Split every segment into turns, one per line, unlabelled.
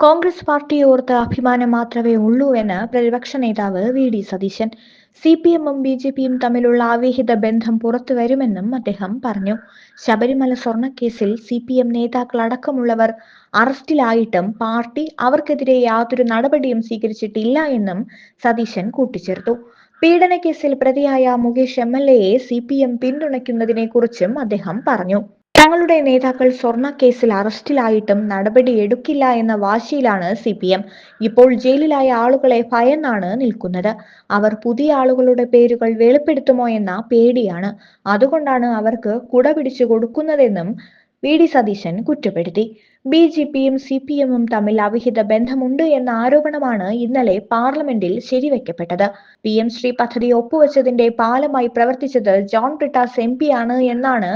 Congress party ഓർത്ത് അഭിമാനം മാത്രമേ ഉള്ളൂ എന്ന് പ്രതിപക്ഷ നേതാവ് V D Satheesan. C P എമ്മും ബി ജെ പിയും തമ്മിലുള്ള ആവേഹിത ബന്ധം പുറത്തു വരുമെന്നും അദ്ദേഹം പറഞ്ഞു. ശബരിമല സ്വർണക്കേസിൽ സി പി എം നേതാക്കൾ അടക്കമുള്ളവർ അറസ്റ്റിലായിട്ടും പാർട്ടി അവർക്കെതിരെ യാതൊരു നടപടിയും സ്വീകരിച്ചിട്ടില്ല എന്നും സതീശൻ കൂട്ടിച്ചേർത്തു. പീഡനക്കേസിൽ പ്രതിയായ മുകേഷ് എം എൽ എയെ സി പി എം പിന്തുണയ്ക്കുന്നതിനെ കുറിച്ചും അദ്ദേഹം പറഞ്ഞു. തങ്ങളുടെ നേതാക്കൾ സ്വർണ കേസിൽ അറസ്റ്റിലായിട്ടും നടപടി എടുക്കില്ല എന്ന വാശിയിലാണ് സി പി എം ഇപ്പോൾ ജയിലിലായ ആളുകളെ ഭയന്നാണ് നിൽക്കുന്നത്. അവർ പുതിയ ആളുകളുടെ പേരുകൾ വെളിപ്പെടുത്തുമോ എന്ന പേടിയാണ്. അതുകൊണ്ടാണ് അവർക്ക് കുട പിടിച്ചു കൊടുക്കുന്നതെന്നും വി. ഡി. സതീശൻ കുറ്റപ്പെടുത്തി. ബി ജെ പിയും സി പി എമ്മും തമ്മിൽ അവിഹിത ബന്ധമുണ്ട് എന്ന ആരോപണമാണ് ഇന്നലെ പാർലമെന്റിൽ ശരിവെക്കപ്പെട്ടത്. പി എം ശ്രീ പദ്ധതി ഒപ്പുവെച്ചതിന്റെ പാലമായി പ്രവർത്തിച്ചത് ജോൺ ബ്രിട്ടാസ് എം ആണ് എന്നാണ്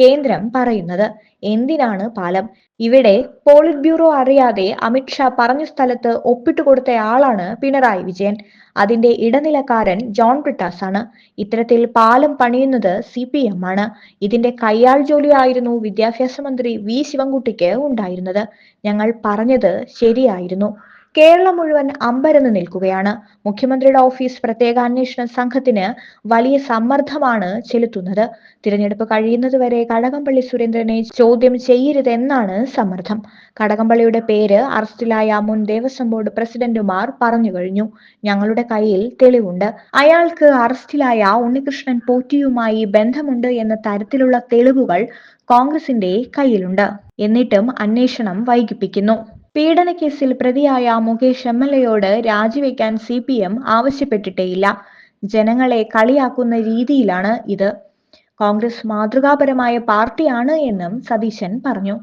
കേന്ദ്രം പറയുന്നത്. എന്തിനാണ് പാലം? ഇവിടെ പോളിറ്റ് ബ്യൂറോ അറിയാതെ അമിത്ഷാ പറഞ്ഞ സ്ഥലത്ത് ഒപ്പിട്ട് കൊടുത്തയാളാണ് പിണറായി വിജയൻ. അതിന്റെ ഇടനിലക്കാരൻ ജോൺ ബ്രിട്ടാസ് ആണ് ഇത്തരത്തിൽ പാലം പണിയുന്നത് സി പി എം ആണ്. ഇതിന്റെ കയ്യാൾ ജോലിയായിരുന്നു വിദ്യാഭ്യാസ മന്ത്രി വി ശിവൻകുട്ടിക്ക് ഉണ്ടായിരുന്നത് ഞങ്ങൾ പറഞ്ഞത് ശരിയായിരുന്നു. കേരളം മുഴുവൻ അമ്പരന്ന് നിൽക്കുകയാണ്. മുഖ്യമന്ത്രിയുടെ ഓഫീസ് പ്രത്യേക അന്വേഷണ സംഘത്തിന് വലിയ സമ്മർദ്ദമാണ് ചെലുത്തുന്നത്. തിരഞ്ഞെടുപ്പ് കഴിയുന്നതുവരെ കടകംപള്ളി സുരേന്ദ്രനെ ചോദ്യം ചെയ്യരുതെന്നാണ് സമ്മർദ്ദം. കടകംപള്ളിയുടെ പേര് അറസ്റ്റിലായ മുൻ ദേവസ്വം ബോർഡ് പ്രസിഡന്റുമാർ പറഞ്ഞു കഴിഞ്ഞു. ഞങ്ങളുടെ കയ്യിൽ തെളിവുണ്ട്. അയാൾക്ക് അറസ്റ്റിലായ ഉണ്ണികൃഷ്ണൻ പോറ്റിയുമായി ബന്ധമുണ്ട് എന്ന തരത്തിലുള്ള തെളിവുകൾ കോൺഗ്രസിന്റെ കയ്യിലുണ്ട്. എന്നിട്ടും അന്വേഷണം വൈകിപ്പിക്കുന്നു. പീഡനക്കേസിൽ പ്രതിയായ മുകേഷ് എം എൽ എയോട് രാജിവെക്കാൻ സി പി എം ആവശ്യപ്പെട്ടിട്ടേയില്ല. ജനങ്ങളെ കളിയാക്കുന്ന രീതിയിലാണ് ഇത്. കോൺഗ്രസ് മാതൃകാപരമായ പാർട്ടിയാണ് എന്നും സതീശൻ പറഞ്ഞു.